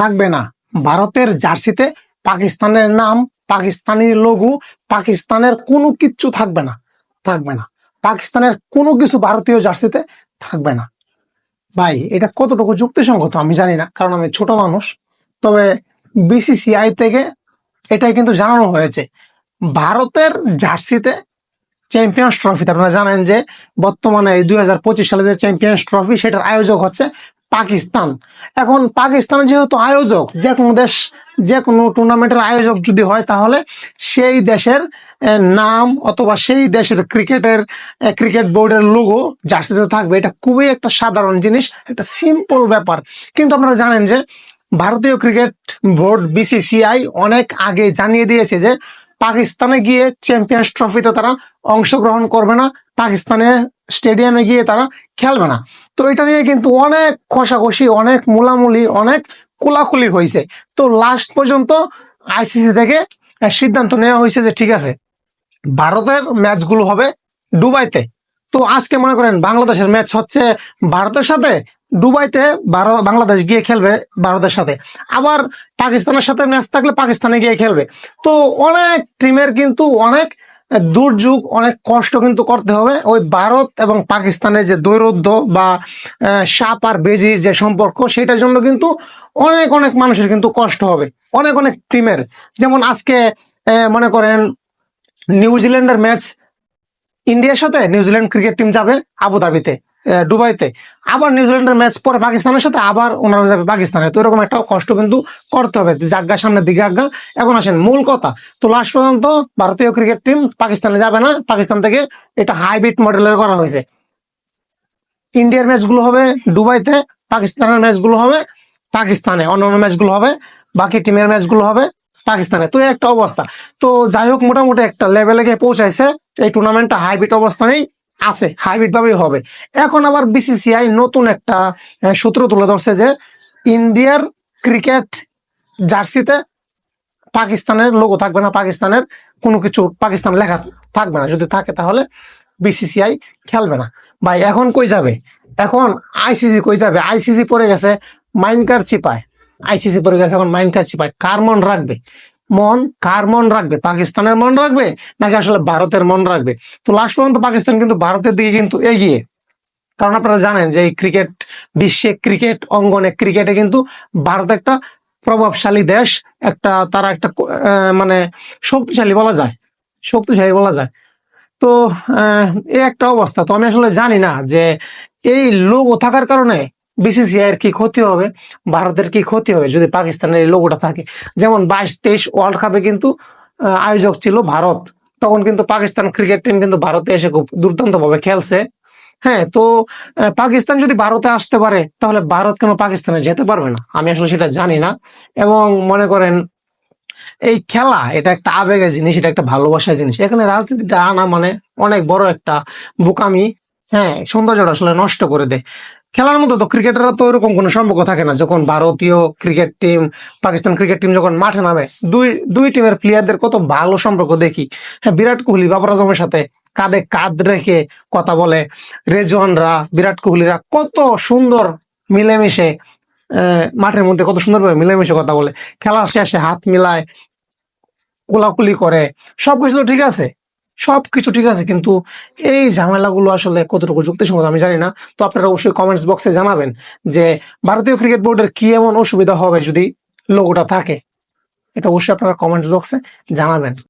থাকবে না। ভারতের জার্সিতে পাকিস্তানের নাম, পাকিস্তানি লঘু, পাকিস্তানের কোনো কিচ্ছু থাকবে না থাকবে না। পাকিস্তানের কোনো কিছু ভারতীয় জার্সিতে থাকবে না। ভাই, এটা কতটুকু যুক্তিসঙ্গত আমি জানি না, কারণ আমি ছোট মানুষ। তবে বিসিসিআই থেকে এটাই কিন্তু জানানো হয়েছে। ভারতের জার্সিতে চ্যাম্পিয়ন্স ট্রফিতে আপনারা জানেন যে বর্তমানে দুই হাজার পঁচিশ সালে যে চ্যাম্পিয়ন্স ট্রফি সেটার আয়োজক হচ্ছে পাকিস্তান। এখন পাকিস্তান যেহেতু আয়োজক, যে কোনো দেশ, যে কোনো টুর্নামেন্টের আয়োজক যদি হয় তাহলে সেই দেশের নাম অথবা সেই দেশের ক্রিকেটের ক্রিকেট বোর্ডের লোগো জার্সিতে থাকবে। এটা খুবই একটা সাধারণ জিনিস, একটা সিম্পল ব্যাপার। কিন্তু আপনারা জানেন যে ভারতীয় ক্রিকেট বোর্ড বিসিসিআই অনেক আগে জানিয়ে দিয়েছে যে পাকিস্তানে গিয়ে চ্যাম্পিয়ন্স ট্রফিতে তারা অংশগ্রহণ করবে না পাকিস্তানের স্টেডিয়ামে গিয়ে তারা খেলবে না। তো এটা নিয়ে কিন্তু অনেক কষাকষি অনেক মুলামুলি, অনেক কোলাকুলি হয়েছে। তো লাস্ট পর্যন্ত আইসিসি থেকে সিদ্ধান্ত নেওয়া হয়েছে যে ঠিক আছে, ভারতের ম্যাচগুলো হবে দুবাইতে। তো আজকে মনে করেন বাংলাদেশের ম্যাচ হচ্ছে ভারতের সাথে, দুবাইতে ভারত, বাংলাদেশ গিয়ে খেলবে ভারতের সাথে। আবার পাকিস্তানের সাথে ম্যাচ থাকলে পাকিস্তানে গিয়ে খেলবে। তো অনেক টিমের কিন্তু অনেক দুর্যোগ অনেক কষ্ট কিন্তু করতে হবে। ওই ভারত এবং পাকিস্তানের যে দৈরধ্য বা সাপ আর বেজির যে সম্পর্ক, সেটার জন্য কিন্তু অনেক অনেক মানুষের কিন্তু কষ্ট হবে। অনেক অনেক টিমের। যেমন আজকে মনে করেন নিউজিল্যান্ডের ম্যাচ ইন্ডিয়ার সাথে, নিউজিল্যান্ড ক্রিকেট টিম যাবে আবুধাবিতে। দুবাইতে। আবার নিউজিল্যান্ডের ম্যাচ পরে পাকিস্তানের সাথে আবার ওনারা যাবে পাকিস্তানে। তো এরকম একটা কষ্ট কিন্তু করতে হবে। জাগ্গা সামনের দিকে আজ্ঞা এখন আসেন, মূল কথা, তো লাস্ট পর্যন্ত ভারতীয় ক্রিকেট টিম পাকিস্তানে যাবে না। পাকিস্তান থেকে এটা হাইব্রিড মডেলের করা হয়েছে। ইন্ডিয়ার ম্যাচগুলো হবে দুবাইতে, পাকিস্তানের ম্যাচগুলো হবে পাকিস্তানে। অন্য অন্যান্য ম্যাচগুলো হবে, বাকি টিমের ম্যাচগুলো হবে পাকিস্তানে। তো একটা অবস্থা। তো যাই হোক, মোটামুটি একটা লেভেলে গিয়ে পৌঁছাইছে। এই টুর্নামেন্টটা হাইব্রিড অবস্থানেই আছে হাইব্রিড ভাবেই হবে। এখন আবার বিসিসিআই নতুন একটা সূত্র তুলে ধরছে যে ইন্ডিয়ার ক্রিকেট জার্সিতে পাকিস্তানের লোগো থাকবে না, পাকিস্তানের কোনো কিছু পাকিস্তান লেখা থাকবে না। যদি থাকে তাহলে বিসিসিআই খেলবে না। ভাই, এখন কই যাবে? এখন আইসিসি কই যাবে? আইসিসি পড়ে গেছে মাইনকার চিপায়। আইসিসি পড়ে গেছে এখন মাইনকার চিপায়। কার মন রাখবে? মন কার মন রাখবে? পাকিস্তানের মন রাখবে? নাকি আসলে ভারতের মন রাখবে? তো লাস্ট পর্যন্ত পাকিস্তান কিন্তু ভারতের দিকে কিন্তু এগিয়ে। কারণ আপনারা জানেন যে এই ক্রিকেট বিশ্বে ক্রিকেট অঙ্গনে ক্রিকেটে কিন্তু ভারত একটা প্রভাবশালী দেশ, একটা তারা একটা মানে শক্তিশালী বলা যায়। শক্তিশালী বলা যায়। তো এই একটা অবস্থা। তো আমি আসলে জানি না যে এই লোগো থাকার কারণে বিসিসিআই এর কি ক্ষতি হবে? ভারতের কি ক্ষতি হবে যদি পাকিস্তানের এই লোগোটা থাকে? যেমন বাইশ তেইশ ওয়ার্ল্ড কাপে কিন্তু আয়োজক ছিল ভারত। তখন কিন্তু পাকিস্তান ক্রিকেট টিম কিন্তু ভারতে এসে খুব দুর্দান্ত ভাবে খেলছে। হ্যাঁ তো পাকিস্তান যদি ভারতে আসতে পারে, তাহলে ভারত কেন পাকিস্তানে যেতে পারবে না? আমি আসলে সেটা জানি না। এবং মনে করেন, এই খেলা, এটা একটা আবেগের জিনিস, এটা একটা ভালোবাসার জিনিস। এখানে রাজনীতিটা আনা মানে অনেক বড় একটা বোকামি। হ্যাঁ সৌন্দর্যটা আসলে নষ্ট করে দেয়। খেলার মতো তো ক্রিকেটাররা তো এরকম কোনো সম্পর্ক থাকে না। যখন ভারতীয় cricket team Pakistan cricket team যখন মাঠে নামে, দুই দুই টিমের প্লেয়ারদের কত ভালো সম্পর্ক দেখি। হ্যাঁ বিরাট কোহলি, বাবর আজমের সাথে কাঁধে কাঁধ রেখে কথা বলে। রেজওয়ানরা, বিরাট কোহলিরা কত সুন্দর মিলেমিশে মাঠের মধ্যে কত সুন্দরভাবে মিলেমিশে কথা বলে। খেলার শেষে হাত মিলায়, কোলাকুলি করে। সবকিছু তো ঠিক আছে। সবকিছু ঠিক আছে, কিন্তু এই ঝামেলাগুলো আসলে কতটুকু যুক্তিসঙ্গত আমি জানি না। তো আপনারা অবশ্যই কমেন্টস বক্সে জানাবেন যে ভারতীয় ক্রিকেট বোর্ডের কি এমন অসুবিধা হবে যদি লোগোটা থাকে। এটা অবশ্যই আপনারা কমেন্টস বক্সে জানাবেন।